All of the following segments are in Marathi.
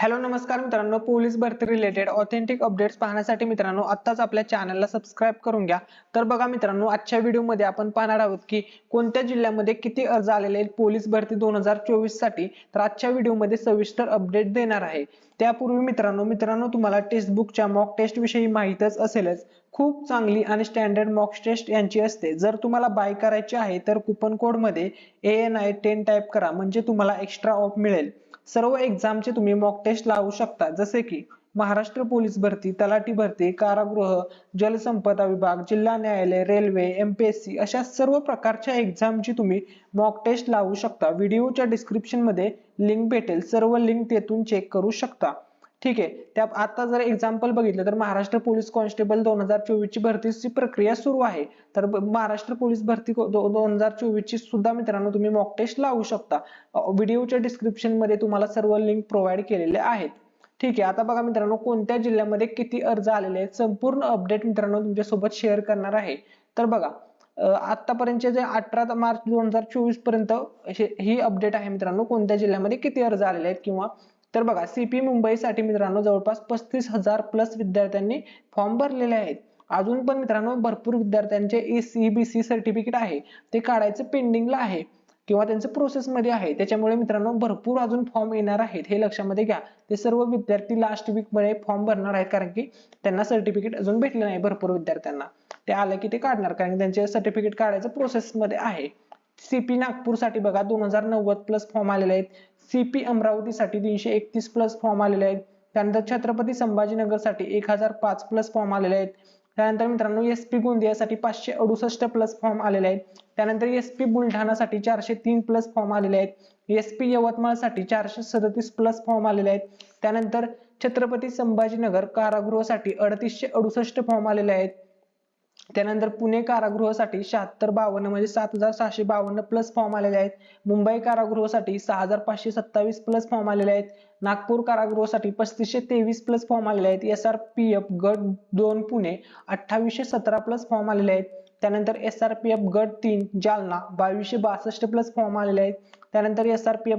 हॅलो नमस्कार मित्रांनो. पोलीस भरती रिलेटेड ऑथेंटिक अपडेट्स पाहण्यासाठी मित्रांनो आत्ताच आपल्या चॅनलला सबस्क्राईब करून घ्या. तर बघा मित्रांनो आजच्या व्हिडिओमध्ये आपण पाहणार आहोत की कोणत्या जिल्ह्यामध्ये किती अर्ज आलेले आहेत पोलीस भरती दोन हजार चोवीससाठी. तर आजच्या व्हिडिओमध्ये सविस्तर अपडेट देणार आहे. त्यापूर्वी मित्रांनो मित्रांनो तुम्हाला टेक्स्टबुकच्या मॉक टेस्ट विषयी माहीतच असेलच. खूप चांगली आणि स्टँडर्ड मॉक टेस्ट यांची असते. जर तुम्हाला बाय करायची आहे तर कुपन कोडमध्ये A N I ten type करा. म्हणजे तुम्हाला एक्स्ट्रा ऑफ मिळेल. सर्व एक्झामचे तुम्ही मॉक टेस्ट लावू शकता. जसे की महाराष्ट्र पोलीस भरती तलाठी भरती कारागृह जलसंपदा विभाग जिल्हा न्यायालय रेल्वे एमपीएससी अशा सर्व प्रकारच्या एक्झामची तुम्ही मॉक टेस्ट लावू शकता. व्हिडिओच्या डिस्क्रिप्शनमध्ये लिंक भेटेल. सर्व लिंक तेथून चेक करू शकता. ठीक आहे. त्या आता जर एक्झाम्पल बघितलं तर महाराष्ट्र पोलीस कॉन्स्टेबल दोन हजार चोवीस ची भरतीची प्रक्रिया सुरू आहे. तर महाराष्ट्र पोलीस भरती दोन हजार चोवीस ची सुद्धा मित्रांनो तुम्ही मॉक टेस्ट लावू शकता. व्हिडिओच्या डिस्क्रिप्शनमध्ये तुम्हाला सर्व लिंक प्रोव्हाइड केलेले आहेत. ठीक आहे. आता बघा मित्रांनो कोणत्या जिल्ह्यामध्ये किती अर्ज आलेले आहेत? संपूर्ण अपडेट मित्रांनो तुमच्यासोबत शेअर करणार आहे. तर बघा आतापर्यंतचे जे अठरा मार्च दोन हजार चोवीसपर्यंत ही अपडेट आहे मित्रांनो. कोणत्या जिल्ह्यामध्ये किती अर्ज आलेले आहेत? किंवा तर बघा सीपी मुंबईसाठी मित्रांनो जवळपास पस्तीस हजार प्लस विद्यार्थ्यांनी फॉर्म भरलेले आहेत. अजून पण मित्रांनो भरपूर विद्यार्थ्यांचे एसीबीसी सर्टिफिकेट आहे. ते काढायचं पेंडिंगला आहे किंवा त्यांचं प्रोसेसमध्ये आहे. त्याच्यामुळे मित्रांनो भरपूर अजून फॉर्म येणार आहेत. हे लक्षामध्ये घ्या. ते सर्व विद्यार्थी लास्ट वीकमध्ये फॉर्म भरणार आहेत कारण की त्यांना सर्टिफिकेट अजून भेटले नाही भरपूर विद्यार्थ्यांना. ते आलं की ते काढणार कारण त्यांचे सर्टिफिकेट काढायचं प्रोसेसमध्ये आहे. सीपी नागपूरसाठी बघा दोन हजार नव्वद प्लस फॉर्म आलेले आहेत. सीपी अमरावतीसाठी तीनशे एकतीस प्लस फॉर्म आलेले आहेत. त्यानंतर छत्रपती संभाजीनगरसाठी एक हजार पाच प्लस फॉर्म आलेले आहेत. त्यानंतर मित्रांनो एस पी गोंदियासाठी पाचशे अडुसष्ट प्लस फॉर्म आलेले आहेत. त्यानंतर एस पी बुलढाणासाठी चारशे तीन प्लस फॉर्म आलेले आहेत. एस पी यवतमाळसाठी चारशे सदतीस प्लस फॉर्म आलेले आहेत. त्यानंतर छत्रपती संभाजीनगर कारागृहासाठी अडतीसशे अडुसष्ट फॉर्म आलेले आहेत. त्यानंतर पुणे कारागृहासाठी शहात्तर बावन्न म्हणजे सात हजार सहाशे बावन्न प्लस फॉर्म आलेले आहेत. मुंबई कारागृहासाठी सहा हजार पाचशे सत्तावीस प्लस फॉर्म आलेले आहेत. नागपूर कारागृहासाठी पस्तीसशे तेवीस प्लस फॉर्म आलेले आहेत. एस आर पी एफ गट दोन पुणे अठ्ठावीसशे सतरा प्लस फॉर्म आलेले आहेत. त्यानंतर एस आर पी एफ गट तीन जालना बावीसशे बासष्ट प्लस फॉर्म आलेले आहेत. त्यानंतर एस आर पी एफ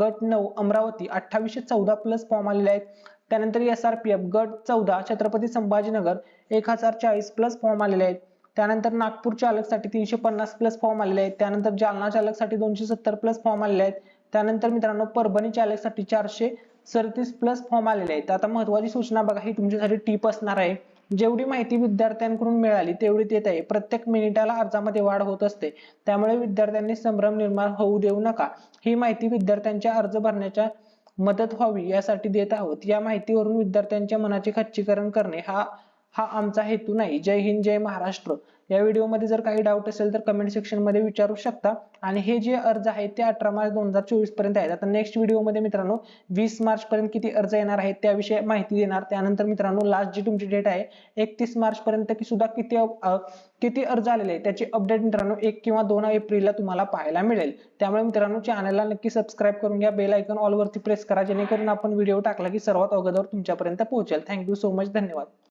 गट नऊ अमरावती अठ्ठावीसशे चौदा प्लस फॉर्म आलेले आहेत. त्यानंतर एस आर पी एफ गट चौदा छत्रपती संभाजीनगर एक हजार चाळीस प्लस फॉर्म आलेले आहेत. त्यानंतर नागपूर चालकसाठी तीनशे पन्नास प्लस फॉर्म आलेले आहेत. त्यानंतर जालना चालकसाठी दोनशे सत्तर प्लस फॉर्म आलेले आहेत. त्यानंतर मित्रांनो परभणी चालकसाठी चारशे सदतीस प्लस फॉर्म आलेले आहेत. आता महत्वाची सूचना बघा ही तुमच्यासाठी टीप असणार आहे. जेवढी माहिती विद्यार्थ्यांकडून मिळाली तेवढी देत आहे. प्रत्येक मिनिटाला अर्जामध्ये वाढ होत असते. त्यामुळे विद्यार्थ्यांनी संभ्रम निर्माण होऊ देऊ नका. ही माहिती विद्यार्थ्यांच्या अर्ज भरण्याच्या मदत व्हावी यासाठी देत आहोत. या माहितीवरून विद्यार्थ्यांच्या मनाचे खच्चीकरण करणे हा हा आमचा हेतू नाही. जय हिंद जय महाराष्ट्र. या व्हिडिओमध्ये जर काही डाऊट असेल तर कमेंट सेक्शनमध्ये विचारू शकता. आणि हे जे अर्ज आहेत ते अठरा मार्च दोन हजार चोवीसपर्यंत आहेत. आता नेक्स्ट व्हिडिओमध्ये मित्रांनो वीस मार्च पर्यंत किती अर्ज येणार आहेत त्याविषयी माहिती देणार. त्यानंतर मित्रांनो लास्ट जी तुमची डेट आहे एकतीस मार्च पर्यंत की सुद्धा किती किती अर्ज आलेले आहेत त्याची अपडेट मित्रांनो एक किंवा दोन एप्रिलला तुम्हाला पाहायला मिळेल. त्यामुळे मित्रांनो चॅनलला नक्की सबस्क्राईब करून घ्या. बेल आयकॉन ऑलवरती प्रेस करा जेणेकरून आपण व्हिडिओ टाकला की सर्वात अगोदर तुमच्यापर्यंत पोहोचेल. थँक्यू सो मच धन्यवाद.